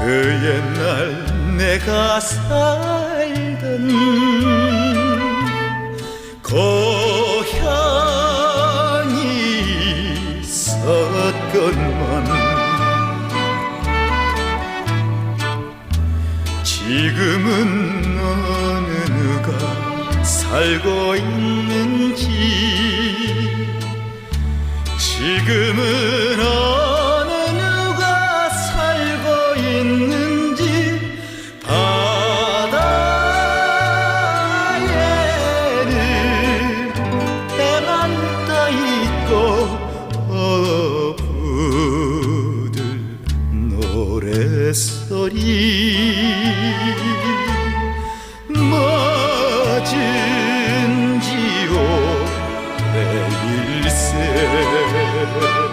그 옛날 내가 살던 고향이 있었건만 지금은 어느 누가 살고 있는지 지금은 소리. 맞은지요 내 일생.